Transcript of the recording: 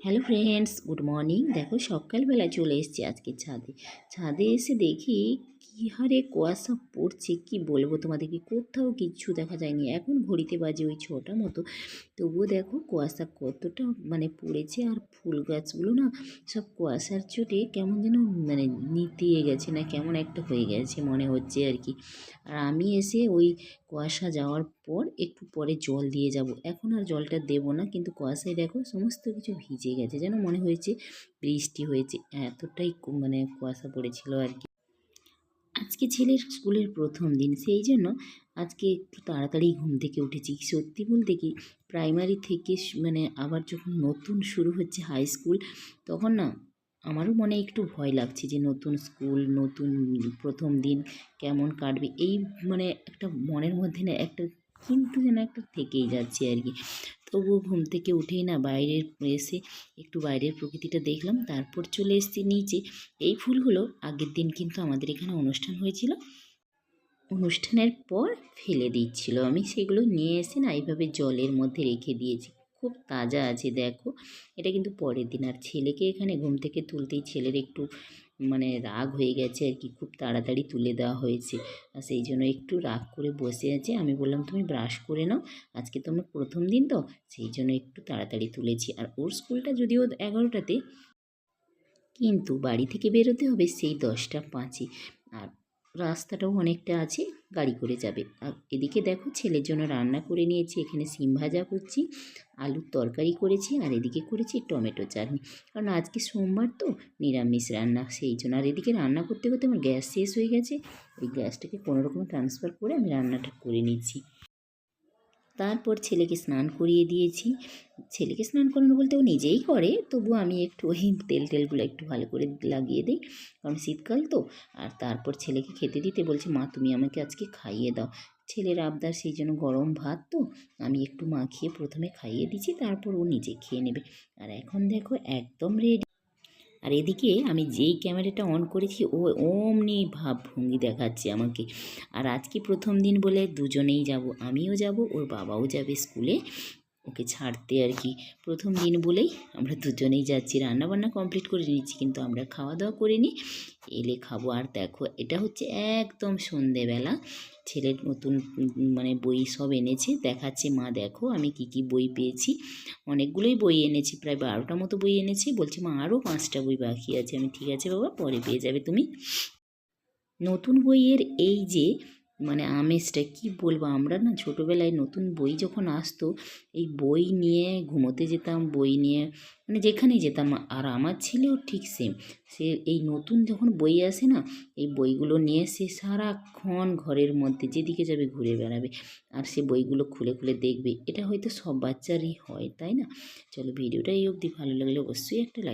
Hello friends good morning দেখো সকালবেলা চলে এসেছি আজকে ছাদে। ছাদে এসে দেখি কী হারে কুয়াশা পড়ছে, কি বলব তোমাদেরকে? কোথাও কিচ্ছু দেখা যায়নি। এখন ঘড়িতে বাজে ওই ছটা মতো। তবুও দেখো কুয়াশা কতটা মানে পড়েছে আর ফুল গাছগুলো না সব কুয়াশার চোটে কেমন যেন মানে নিতিয়ে গেছে না, কেমন একটা হয়ে গেছে মনে হচ্ছে আর কি। আর আমি এসে ওই কুয়াশা যাওয়ার পর একটু পরে জল দিয়ে যাব। এখন আর জলটা দেব না, কিন্তু কুয়াশায় দেখো সমস্ত কিছু ভিজে গেছে। যেন মনে হয়েছে বৃষ্টি হয়েছে, এতটাই মানে কুয়াশা পড়েছিল আর কি। আজকে ছেলের স্কুলের প্রথম দিন, সেই জন্য আজকে একটু তাড়াতাড়ি ঘুম থেকে উঠেছি। সত্যি বলতে কি প্রাইমারি থেকে মানে আবার যখন নতুন শুরু হচ্ছে হাই স্কুল তখন না আমারও মনে একটু ভয় লাগছে যে নতুন স্কুল, নতুন প্রথম দিন কেমন কাটবে। এই মানে একটা মনের মধ্যে না একটা কিন্তু যেন একটা থেকেই যাচ্ছে আর কি। তবুও ঘুম থেকে উঠেই না বাইরের এসে একটু বাইরের প্রকৃতিটা দেখলাম, তারপর চলে এসেছি নিচে। এই ফুলগুলো আগের দিন কিন্তু আমাদের এখানে অনুষ্ঠান হয়েছিল। অনুষ্ঠানের পর ফেলে দিচ্ছিল আমি, সেগুলো নিয়ে এসে না এইভাবে জলের মধ্যে রেখে দিয়েছি। খুব তাজা আছে, দেখো। এটা কিন্তু পরের দিন, আর ছেলেকে এখানে ঘুম থেকে তুলতেই ছেলের একটু মানে রাগ হয়ে গেছে আর কি, খুব তাড়াতাড়ি তুলে দেওয়া হয়েছে। আর সেই জন্য একটু রাগ করে বসে আছে। আমি বললাম, তুমি ব্রাশ করে নাও, আজকে তোমার প্রথম দিন তো, সেই জন্য একটু তাড়াতাড়ি তুলেছি। আর ওর স্কুলটা যদিও এগারোটাতে, কিন্তু বাড়ি থেকে বেরোতে হবে সেই দশটা পাঁচে। আর রাস্তাটাও অনেকটা আছে গাড়ি করে যাবে। এদিকে দেখো ছেলের জন্য রান্না করে নিয়েছি, এখানে সিম ভাজা করছি, আলুর তরকারি করেছি, আর এদিকে করেছি টমেটো চাটনি। কারণ আজকে সোমবার তো নিরামিষ রান্না, সেই জন্য। আর এদিকে রান্না করতে করতে আমার গ্যাস শেষ হয়ে গেছে, ওই গ্যাসটাকে কোনোরকম ট্রান্সফার করে আমি রান্নাটা করে নিচ্ছি। তারপর ছেলেকে স্নান করিয়ে দিয়েছি। ছেলেকে স্নান করানো বলতে ও নিজেই করে তবু আমি একটু ওই তেল টেলগুলো একটু ভালো করে লাগিয়ে দিই, কারণ শীতকাল তো। আর তারপর ছেলেকে খেতে দিতে বলছে, মা, তুমি আমাকে আজকে খাইয়ে দাও। ছেলের আবদার সেই জন্য গরম ভাত তো, আমি একটু মাখিয়ে প্রথমে খাইয়ে দিচ্ছি, তারপর ও নিজে খেয়ে নেবে। আর এখন দেখো একদম রেডি আর এদিকে আমি যেই ক্যামেরাটা অন করেছি, ও অমনি ভাবভঙ্গি দেখাচ্ছে আমাকে। আর আজকে প্রথম দিন বলে দুজনেই যাব, আমিও যাব, ওর বাবাও যাবে স্কুলে। ওকে ছাড়তে আর কি। প্রথম দিন বলেই আমরা দুজনেই যাচ্ছি। রান্নাবান্না কমপ্লিট করে নিচ্ছি কিন্তু আমরা খাওয়া দাওয়া করে নিই এলে খাব। আর দেখো, এটা হচ্ছে একদম সন্ধেবেলা। ছেলের নতুন মানে বই সব এনেছে। দেখাচ্ছে মা, দেখো, আমি কি কি বই পেয়েছি? অনেকগুলোই বই এনেছি, প্রায় বারোটা মতো বই এনেছি। বলছে, মা আরও পাঁচটা বই বাকি আছে। আমি, ঠিক আছে বাবা, পরে পেয়ে যাবে তুমি। নতুন বইয়ের এই যে মানে আমেজটা কি বলব? আমরা না ছোটোবেলায় নতুন বই যখন আসতো, এই বই নিয়ে ঘুমোতে যেতাম, বই নিয়ে মানে যেখানেই যেতাম, আর আমার ছেলেও ঠিক সেম সে এই নতুন যখন বই আসে না, এই বইগুলো নিয়ে সে সারাক্ষণ ঘরের মধ্যে যেদিকে যাবে ঘুরে বেড়াবে। আর সে বইগুলো খুলে খুলে দেখবে। এটা হয়তো সব বাচ্চারই হয়, তাই না? চলো ভিডিওটা এই অবধি। ভালো লাগলে অবশ্যই একটা লাইক